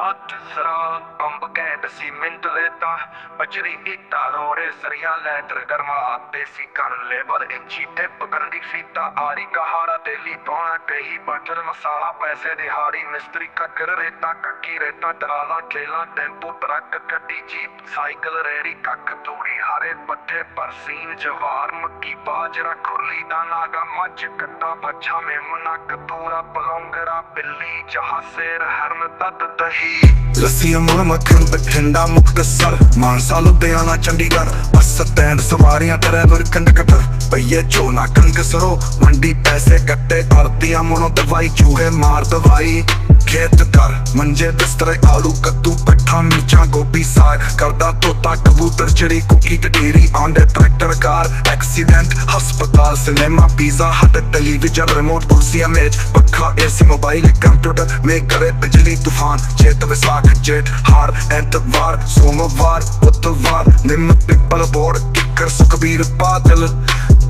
ਅੱਠ ਸਰਾ ਅੰਬ cat cement ਲੈਤਾ ਬਜਰੀ ਇੱਟਾ ਰੋੜੇ ਸਰੀਆ ਲੈਟਰ ਗਰਮਾ, ਦੇਸੀ ਕਰਨ ਲੇਬਰ ਇੰਚੀ ਟਿਪ ਕਰਨ ਦੀ ਫੀਤਾ ਆਰੀ ਕਹਾਰਾ ਤੇਲੀ ਪਾਉਣਾ ਕਹੀ ਬਟਰ ਮਸਾਲਾ, ਪੈਸੇ ਦਿਹਾੜੀ ਮਿਸਤਰੀ ਕੱਕਰ ਰੇਤਾ, ਕੱਕੀ ਰੇਤਾ ਟਰਾਲਾ ਠੇਲਾ, ਟੈਂਪੂ ਟਰੱਕ, ਗੱਡੀ ਜੀਪ, ਸਾਈਕਲ ਰੇੜੀ ਕੱਕ ਤੂੜੀ ਹਾਰੇ ਪੱਠੇ ਪਰਸੀਨ ਜਵਾਰ ਮੱਕੀ ਬਾਜਰਾ ਖੁਰਲੀ ਦਾ ਨਾਗਾ, ਮੱਝ ਕੱਟਾ ਬੱਛਾ ਮੇਮਨਾ ਕਤੂਰਾ ਪਲੌਂਗਰਾ ਬਿੱਲੀ ਜਹਾਸੇਰ ਹਰਨ ਤੱਤ ਦਹੀ ਲੱਸੀ ਅਮਰ ਮੱਖਣ ਬਠਿੰਡਾ ਮੁਕਤਸਰ ਮਾਨਸਾ, ਲੁਧਿਆਣਾ, ਚੰਡੀਗੜ੍ਹ। ਬੱਸ, ਸਟੈਂਡ, ਸਵਾਰੀਆਂ ਡਰਾਈਵਰ ਕੰਡਕਟਰ ਪਈਏ ਚੋਨਾ ਕੰਗ ਸਰੋ ਮੰਡੀ ਪੈਸੇ ਗੱਟੇ ਅਰਤੀਆਂ ਮੋਨੋ ਦਵਾਈ, ਚੂਹੇ ਮਾਰ ਦਵਾਈ। ਖੇਤ ਕਰ ਮੰਜੇ ਬਿਸਤਰੇ, ਆਲੂ ਕੱਦੂ, ਪੱਠਾ ਮਿਰਚਾਂ ਗੋਭੀ, ਸਾਗ। ਕਰਦਾ ਤੋਤਾ, ਕਬੂਤਰ, ਚਿੜੀ, ਕੁੱਕੀ ਟਟੀਰੀ ਆਂਡੇ, ਟਰੈਕਟਰ, ਕਾਰ, ਐਕਸੀਡੈਂਟ, ਹਸਪਤਾਲ, cinema, pizza, hut, television, remote ਕੁਰਸੀਆਂ ਮੇਜ਼ ਪੱਖਾ, ਏਸੀ, ਮੋਬਾਈਲ ਕੰਪਿਊਟਰ ਮੇ ਕਰੇ ਬਿਜਲੀ ਤੂਫਾਨ, ਚੇਤ, ਵਿਸਾਖ, ਜੇਠ, ਹਾਰ, ਐਤਵਾਰ, ਸੋਮਵਾਰ, ਬੁੱਧਵਾਰ, ਨਿੰਮ, ਪਿੱਪਲ, ਬੋੜ, ਕਿੱਕਰ, ਸੁਖਬੀਰ, ਬਾਦਲ।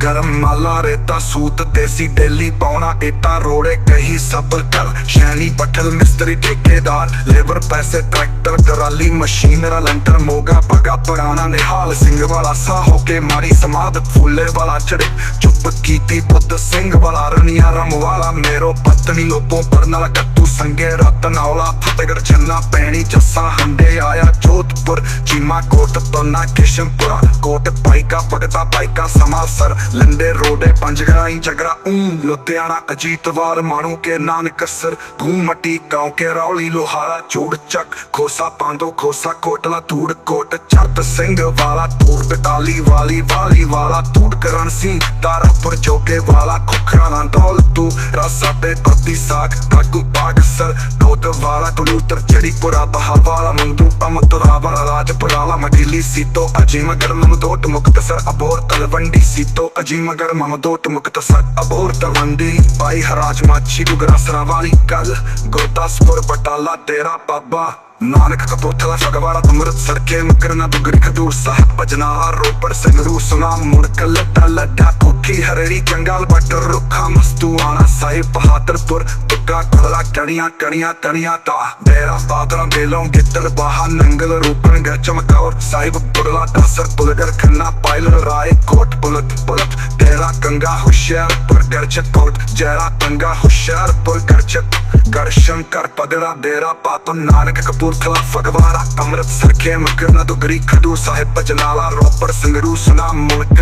ਗਰਮ ਮਾਲਾ ਰੇਤਾ ਸੂਤ ਦੇਸੀ ਡੇਲੀ ਪਾਉਣਾ ਏਟਾ ਰੋੜੇ ਕਹੀ ਸਬਰ ਕਰ। ਸ਼ੈਲੀ ਬਟਲ ਮਿਸਤਰੀ ਠੇਕੇਦਾਰ, ਲੇਬਰ ਪੈਸੇ ਟਰੈਕਟਰ ਟਰਾਲੀ ਮਸ਼ੀਨਰਾ ਲੈਂਟਰ ਮੋਗਾ ਪਗਾ ਪੁਰਾਣਾ ਨਿਹਾਲ ਸਿੰਘ ਵਾਲਾ ਸਾ ਹੋ ਕੇ ਮਾਰੀ ਸਮਾਦ ਫੁੱਲੇ ਵਾਲਾ ਚੜੇ। ਚੁੱਪ ਕੀਤੀ ਬੁੱਧ ਸਿੰਘ ਵਾਲਾ, ਰਣੀਆ ਰਮ ਵਾਲਾ, ਮੇਰੋ ਪਤਨੀ ਲੋਪੋ ਪਰ ਨਾਲ ਕੱਟੂ ਸੰਗੇ ਰਤਨ ਔਲਾ ਫਤਿਹਗੜ ਛੰਨਾ, ਪੈਣੀ, ਜੱਸਾ, ਹੰਡੇ ਆਇਆ ਜੋਧਪੁਰ ਚੀਮਾ ਕੋਟ ਤੋਨਾ ਕਿਸ਼ਨਪੁਰਾ। ਕੋਟ ਪਾਈਕਾ ਪਗਤਾ ਪਾਈਕਾ ਸਮਾਸਰ ਲੰਡੇ ਰੋਡੇ ਪੰਜਗਰਾਈ ਜਗਰਾ ਊਂ ਲੁਧਿਆਣਾ ਅਜੀਤਵਾਰ ਮਾਣੂ ਕੇ ਨਾਨਕਸਰ ਭੂ ਮਟੀ ਗਾਉਂ ਕੇ ਰੌਲੀ ਲੋਹਾਰਾ ਚੂੜ ਚੱਕ। ਖੋਸਾ ਪਾਂਦੋ ਖੋਸਾ ਕੋਟਲਾ ਤੂੜ ਕੋਟ ਚਰਤ ਸਿੰਘ ਵਾਲਾ। ਤੂੜ ਬਟਾਲੀ ਵਾਲੀ ਵਾਲੀ ਵਾਲਾ। ਤੂੜ ਕਰਨ ਸਿੰਘ ਤਾਰਾਪੁਰ ਜੋਗੇ ਵਾਲਾ। ਖੁਖਰਾ ਨਾ ਦੌਲ ਤੂੰ ਰਸਾ ਤੇ ਪੱਤੀ ਸਾਗ ਕਾਕੂ ਪਾਗਸਰ ਦੋਤ ਵਾਲਾ ਕਲੂਤਰ ਚੜੀ ਪੁਰਾ ਬਹਾ ਵਾਲਾ ਮੰਦੂ ਅਮਤਰਾ ਵਾਲਾ ਰਾਜਪੁਰਾਲਾ ਮਡੀਲੀ ਸੀਤੋ ਅਜੀ ਮਗਰ ਮਮ ਦੋਟ ਮੁਕਤਸਰ ਅਬੋਰ ਤਲਵੰਡੀ ਸੀਤੋ ਅਜੀ ਮਗਰ ਮਮ ਦੋਟ ਮੁਕਤਸਰ ਅਬੋਰ ਤਲਵੰਡੀ ਪਾਈ ਹਰਾਜ ਮਾਛੀ ਗੁਗਰਾਸਰਾ ਵਾਲੀ ਕੱਲ ਗੁਰਦਾਸਪੁਰ ਬਟਾਲਾ ਤੇਰਾ ਬਾਬਾ, ਨਾਨਕ ਕਪੂਰਥਲਾ ਫਗਵਾੜਾ ਅੰਮ੍ਰਿਤਸਰ ਕੇ ਮਕਰਨਾ ਦੁਗਰੀ ਖਦੂਰ ਸਾਹਿਬ ਬਜਨਾ ਰੋਪੜ ਸੰਗਰੂ ਸੁਨਾਮ ਮੁੜਕ ਲੱਡਾ ਲੱਡਾ ਕੋਠੀ ਹਰੜੀ ਕੰਗਾਲ ਬਟਰ ਰੁੱਖਾ ਮਸਤੂਆਣਾ ਸਾਹਿਬ ਬਹਾਦਰਪੁਰ, ਤੁੱਕਾ ਕੋਲਾ ਕਣੀਆਂ ਕਣੀਆਂ ਤਣੀਆਂ ਤਾ ਡੇਰਾ ਬਾਦਰਾ ਬੇਲੋਂ ਗਿੱਤਰ ਬਾਹਾ ਨੰਗਲ ਰੂਪਨ ਗ ਚਮਕੌਰ ਸਾਹਿਬ ਪੁਰਲਾ ਦਸਰ ਪੁਲਗਰ ਖੰਨਾ ਪਾਇਲ ਰਾਏ ਕੋਟ ਪੁਲਤ ਪੁਲਤ ਡੇਰਾ ਕੰਗਾ ਹੁਸ਼ਿਆਰਪੁਰ ਗਰਚਤ ਕੋਟ, ਜੈਰਾ ਕੰਗਾ ਹੁਸ਼ਿਆਰਪੁਰ ਗਰਚਤ ਗੜਸ਼ੰਕਰ ਪਗੜਾ ਡੇਰਾ ਪਾਤੋ ਨਾਨਕ ਕਪੂਰਥਲਾ, ਫਗਵਾੜਾ, ਅੰਮ੍ਰਿਤਸਰ ਕੇ ਮਕਰਨਾ ਦੁਗਰੀ ਖਡੂਰ ਸਾਹਿਬ ਬਜਨਾਲਾ ਰੋਪੜ ਸੰਗਰੂ ਸੁਨਾ, ਮੁਲਕ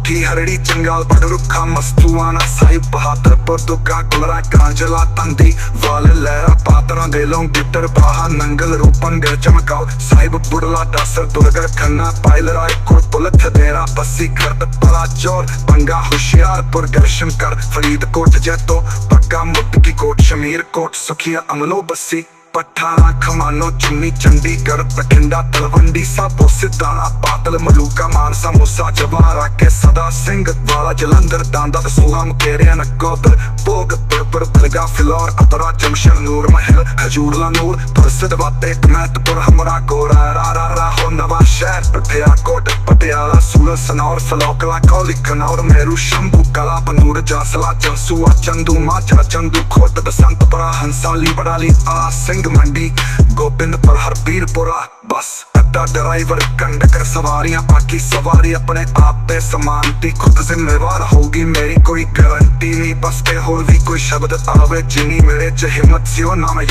ਲੱਡਾ ਲੱਡਾ ਕੋਠੀ ਹਰੜੀ ਚੰਗਾਲ ਬੜ ਰੁੱਖਾ ਮਸਤੂਆਣਾ ਸਾਹਿਬ ਬਹਾਦਰਪੁਰ ਦੁੱਗਾ ਕੁਲਰਾ ਕਾਂਜਲਾ ਤੰਦੀ ਵਾਲ ਲਹਿਰਾ ਪਾਤਰਾਂ ਦੇ ਲੋਂ ਗਿੱਟਰ ਬਾਹਾ ਨੰਗਲ ਰੂਪਨ ਗਰ ਚਮਕਾਓ ਸਾਹਿਬ ਬੁੜਲਾ ਦਸਰ ਦੁਰਗਰ ਖੰਨਾ ਪਾਇਲ ਰਾਏ ਕੋਟ ਪੁਲਤ ਦੇਰਾ ਬੱਸੀ ਖਰਦ ਪਲਾ ਚੋਰ ਪੰਗਾ ਹੁਸ਼ਿਆਰਪੁਰ ਗਰਸ਼ੰਕਰ ਫਰੀਦਕੋਟ ਜੈਤੋ ਪੱਕਾ ਮੁੱਤਕੀ ਕੋਟ ਸ਼ਮੀਰ ਕੋਟ ਸੁਖੀਆ ਅਮਲੋ ਬੱਸੀ ਪਠਾਣਾ ਖਮਾਨੋ ਚੁੰਨੀ ਚੰਡੀਗੜ੍ਹ ਬਠਿੰਡਾ ਤਲਵੰਡੀ ਸਾਬੋ ਸਿੱਧਾਣਾ ਪਾਤਲ ਮਲੂਕਾ ਮਾਨਸਾ ਮੂਸਾ ਜਵਾਰਾ ਕੇ ਸਦਾ ਸਿੰਘ ਵਾਲਾ ਜਲੰਧਰ ਦਾੰਦਾ ਸੁਹਾਮ ਕੇਰਿਆ ਨਕੋਦਰ ਭੋਗ ਪਰ ਬਲਗਾ ਫਿਲੌਰ, ਅਤਰਾ ਜਮਸ਼ਰ ਨੂਰ ਮਹਿਲ ਹਜੂਰਲਾ ਨੂਰ ਪ੍ਰਸਿੱਧ ਬਾਤੇ ਕਮੈਤਪੁਰ ਹਮਰਾ ਗੋਰਾ, ਰਾ ਰਾ ਰਾ, ਹੋ ਨਵਾਂ ਸ਼ਹਿਰ ਪਟਿਆ ਕੋਟ, ਪਟਿਆਲਾ, ਸੂਰਤ, ਸਨੌਰ ਫਲੋਕਲਾ ਕੋਲੀ ਕਨੌਰ ਮੇਰੂ, ਸ਼ੰਭੂ, ਕਲਾ, ਬਨੂਰ, ਜਾਸਲਾ ਜੰਸੂਆ ਚੰਦੂ ਮਾਚਾ ਚੰਦੂ ਖੋਟ ਬਸੰਤਪੁਰਾ, ਹੰਸਾਲੀ ਬੜਾਲੀ ਆ ਸਿੰਘ ਮੰਡੀ, ਗੋਬਿੰਦਪੁਰ, ਹਰਬੀਰਪੁਰਾ, ਬਸ। ਅੱਡਾ ਡਰਾਈਵਰ ਕੰਡਕਟਰ ਸਵਾਰੀਆਂ ਬਾਕੀ ਸਵਾਰੀ ਆਪਣੇ ਆਪ ਤੇ ਸਮਾਨ ਦੀ ਖੁਦ ਜ਼ਿੰਮੇਵਾਰ ਹੋਗੀ ਮੇਰੀ ਕੋਈ ਗਾਰੰਟੀ ਨਹੀਂ, ਬਸ ਤੇ ਹੋਰ ਵੀ ਕੋਈ ਸ਼ਬਦ ਆਵੇ ਜਿਨੀ ਮੇਰੇ ਚ ਹਿੰਮਤ ਸੀ, ਉਹ ਨਾ ਮੈਂ